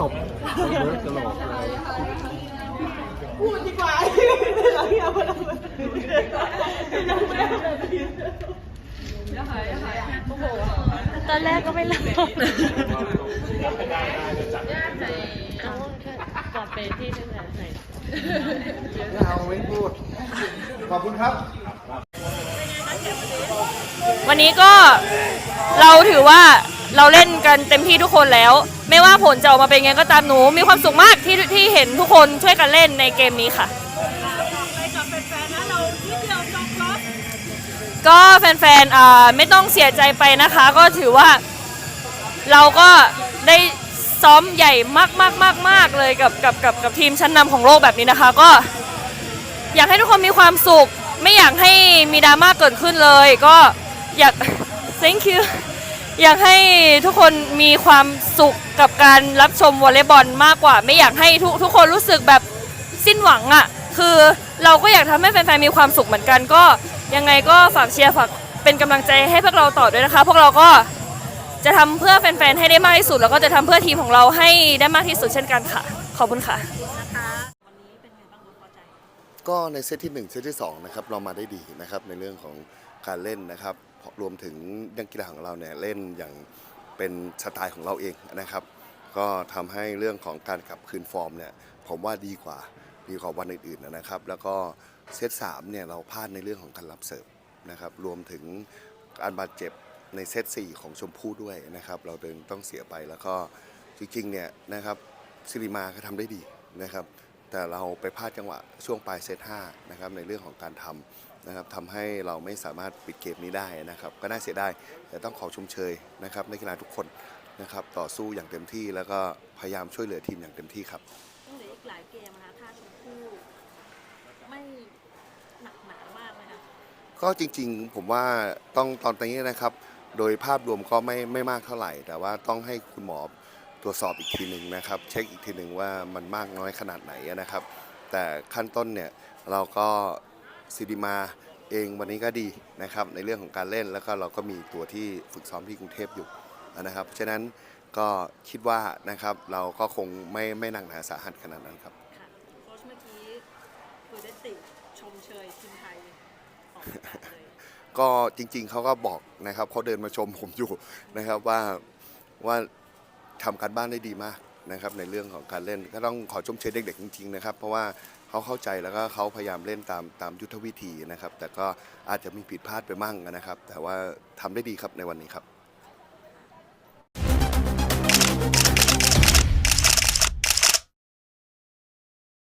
ตบเวิร์กตลกพูดดีกว่าเราที่เอาไปทำอะไรยังไม่ได้แบบนี้ตอนแรกก็ไม่รับ เอากลับไปที่นั่นแหละไหนไม่เอาไม่พูด ขอบคุณครับ วันนี้ก็เราถือว่าเราเล่นกันเต็มที่ทุกคนแล้ว ไม่ว่าผลจะออกมาเป็นไงก็ตามหนู มีความสุขมากที่ที่เห็นทุกคนช่วยกันเล่นในเกมนี้ค่ะ ก็แฟนๆอ่าไม่ต้องเสียใจไปนะคะ ก็ถือว่าเราก็ได้ ซ้อมใหญ่มากๆๆๆเลยกับกับกับกับทีมชั้นนำของโลกแบบนี้นะคะ ก็ อยากให้ทุกคนมีความสุข ไม่อยากให้มีดราม่าเกิดขึ้นเลย ก็อยาก thank you อยากให้ทุกคนมีความสุขกับการรับชมวอลเลย์บอลมากกว่า ไม่อยากให้ทุกทุกคนรู้สึกแบบสิ้นหวังอะ่ะ คือเราก็อยากทำให้แฟนๆมีความสุขเหมือนกัน ก็ยังไงก็ฝากเชียร์ฝากเป็นกำลังใจให้พวกเราต่อด้วยนะคะ พวกเราก็ จะทำเพื่อแฟนๆให้ได้มากที่สุด แล้วก็จะทำเพื่อทีมของเราให้ได้มากที่สุดเช่นกันค่ะ ขอบคุณค่ะก็ในเซตที่ 1 เซตที่2นะครับเรามาได้ดีนะครับในเรื่องของการเล่นนะครับรวมถึงนักกีฬาของเราเนี่ยเล่นอย่างเป็นสไตล์ของเราเองนะครับ ก็ทำให้เรื่องของการกลับคืนฟอร์มเนี่ยผมว่าดีกว่าดีกว่าวันอื่นๆนะครับ แล้วก็เซต3เนี่ยเราพลาดในเรื่องของการรับเสิร์ฟนะครับรวมถึงการบาดเจ็บ ในเซต4ของชมพู่ด้วยนะครับ เราเดินต้องเสียไปแล้วก็จริงๆเนี่ยนะครับซิริมาก็ทำได้ดีนะครับ แต่เราไปพลาดจังหวะช่วงปลายเซต5นะครับในเรื่องของการทำนะครับทำให้เราไม่สามารถปิดเกมนี้ได้นะครับ ก็น่าเสียดายแต่ต้องขอชมเชยนะครับนักกีฬาทุกคนนะครับต่อสู้อย่างเต็มที่แล้วก็พยายามช่วยเหลือทีมอย่างเต็มที่ครับต้องเหลืออีกหลายเกมนะคะถ้าชมพู่ไม่หนักหนามากนะคะก็จริงๆผมว่าต้องตอนนี้นะครับ โดยภาพรวมก็ไม่ไม่มากเท่าไหร่ แต่ว่าต้องให้คุณหมอตรวจสอบอีกทีหนึ่งนะครับ เช็คอีกทีหนึ่งว่ามันมากน้อยขนาดไหนนะครับ แต่ขั้นต้นเนี่ยเราก็ซิดิมาเองวันนี้ก็ดีนะครับในเรื่องของการเล่นแล้วก็เราก็มีตัวที่ฝึกซ้อมที่กรุงเทพอยู่นะครับฉะนั้นก็คิดว่านะครับเราก็คงไม่ไม่หนักหนาสาหัสขนาดนั้นครับค่ะโค้ชเมื่อกี้คุยได้ติชมเชยทีมไทยออกเลย ก็จริง ๆเขาก็บอกนะครับเขาเดินมาชมผมอยู่นะครับว่าว่าทำการบ้านได้ดีมากนะครับในเรื่องของการเล่นก็ต้องขอชมเชยเด็กๆจริงๆนะครับเพราะว่าเขาเข้าใจแล้วก็เขาพยายามเล่นตามตามยุทธวิธีนะครับ แต่ก็อาจจะมีผิดพลาดไปมั่งนะครับ แต่ว่าทำได้ดีครับในวันนี้ครับ